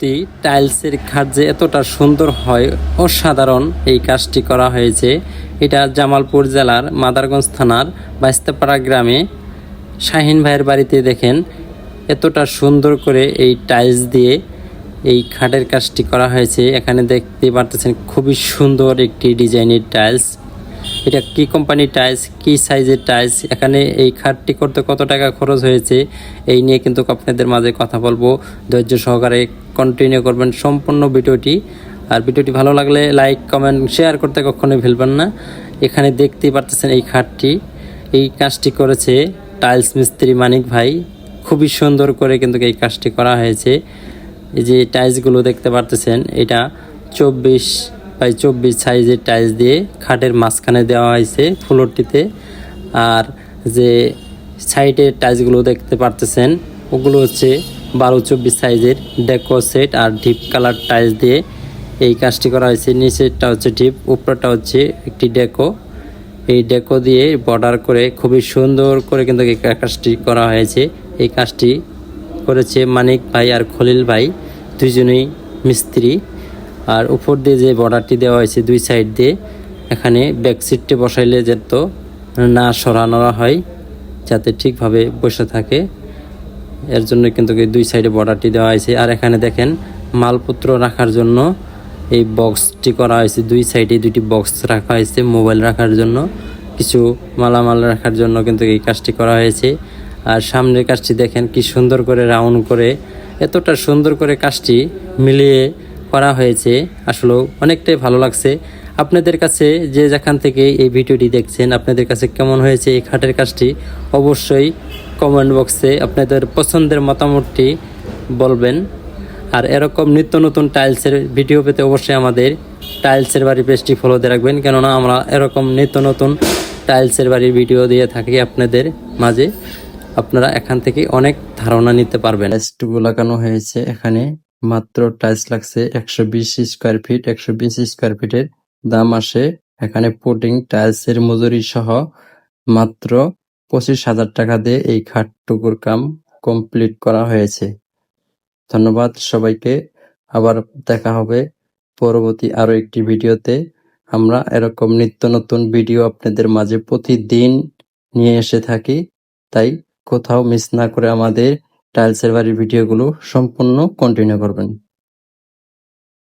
সত্যি, টাইলসের খাট যে এতটা সুন্দর হয়, অসাধারণ এই কাজটি করা হয়েছে। এটা জামালপুর জেলার মাদারগঞ্জ থানার বাইস্তাপাড়া গ্রামে। শাহিন ভাইয়ের বাড়িতে দেখেন, এতটা সুন্দর করে এই টাইলস দিয়ে এই খাটের কাজটি করা হয়েছে। এখানে দেখতে পারতেছেন, খুবই সুন্দর একটি ডিজাইনের টাইলস। এটা কি কোম্পানির টাইলস কি সাইজের টাইলস এখানে এই খাটটি করতে কত টাকা খরচ হয়েছে? এই নিয়ে কিন্তু আপনাদের মাঝে কথা বলব। ধৈর্য সহকারে কন্টিনিউ করবেন সম্পূর্ণ ভিডিওটি। আর ভিডিওটি ভালো লাগলে লাইক কমেন্ট শেয়ার করতে কখনোই ভুলবেন না। এখানে দেখতেই পারতেছেন এই খাটটি। এই কাজটি করেছে টাইলস মিস্ত্রি মানিক ভাই। খুবই সুন্দর করে কিন্তু এই কাজটি করা হয়েছে। এই যে টাইলসগুলো দেখতে পারতেছেন, এটা চব্বিশ বাই চব্বিশ সাইজের টাইলস দিয়ে খাটের মাঝখানে দেওয়া হয়েছে ফ্লোরটিতে। আর যে সাইডের টাইলসগুলো দেখতে পারতেছেন, ওগুলো হচ্ছে বারো চব্বিশ সাইজের ডেকো সেট আর ডিপ কালার টাইলস দিয়ে এই কাজটি করা হয়েছে। নিচেরটা হচ্ছে ডিপ, উপরটা হচ্ছে একটি ডেকো। এই ডেকো দিয়ে বর্ডার করে খুবই সুন্দর করে কিন্তু এই কাজটি করা হয়েছে। এই কাজটি করেছে মানিক ভাই আর খলিল ভাই দুইজনেই মিস্ত্রি। আর উপর দিয়ে যে বর্ডারটি দেওয়া হয়েছে, দুই সাইড দিয়ে, এখানে ব্যাক সিটটি বসাইলে যেত না সরানো হয়, যাতে ঠিকভাবে বসে থাকে। এর জন্য কিন্তু দুই সাইডে বর্ডারটি দেওয়া হয়েছে। আর এখানে দেখেন, মালপত্র রাখার জন্য এই বক্সটি করা হয়েছে। দুই সাইডে দুইটি বক্স রাখা হয়েছে মোবাইল রাখার জন্য। কিছু মালামাল রাখার জন্য কিন্তু এই কাজটি করা হয়েছে। আর সামনের কাজটি দেখেন, কি সুন্দর করে রাউন্ড করে, এতটা সুন্দর করে কাজটি মিলিয়ে করা হয়েছে। আসলে অনেকটাই ভালো লাগছে। আপনাদের কাছে যে যেখান থেকে এই ভিডিওটি দেখছেন, আপনাদের কাছে কেমন হয়েছে এই খাটের কাজটি, অবশ্যই কমেন্ট বক্সে আপনাদের পছন্দের মতামতটি বলবেন। আর এরকম নিত্য নতুন টাইলসের ভিডিও পেতে অবশ্যই আমাদের টাইলসের বাড়ি পেজটি ফলো দিয়ে রাখবেন। কেননা আমরা এরকম নিত্য নতুন টাইলসের বাড়ির ভিডিও দিয়ে থাকি আপনাদের মাঝে। আপনারা এখান থেকে অনেক ধারণা নিতে পারবেন। লাগানো হয়েছে এখানে। মাত্র টাইলস লাগছে একশো বিশ স্কোয়ার ফিট একশো বিশ স্কোয়ার ফিটের দাম আসে এখানে পুটিং টাইলসের মজুরি সহ মাত্র পঁচিশ হাজার টাকা দিয়ে এই খাটটুকুর কাম কমপ্লিট করা হয়েছে। ধন্যবাদ সবাইকে। আবার দেখা হবে পরবর্তী আরও একটি ভিডিওতে। আমরা এরকম নিত্য নতুন ভিডিও আপনাদের মাঝে প্রতিদিন নিয়ে এসে থাকি, তাই কোথাও মিস না করে আমাদের টাইলসের বাড়ির ভিডিওগুলো সম্পূর্ণ কন্টিনিউ করবেন।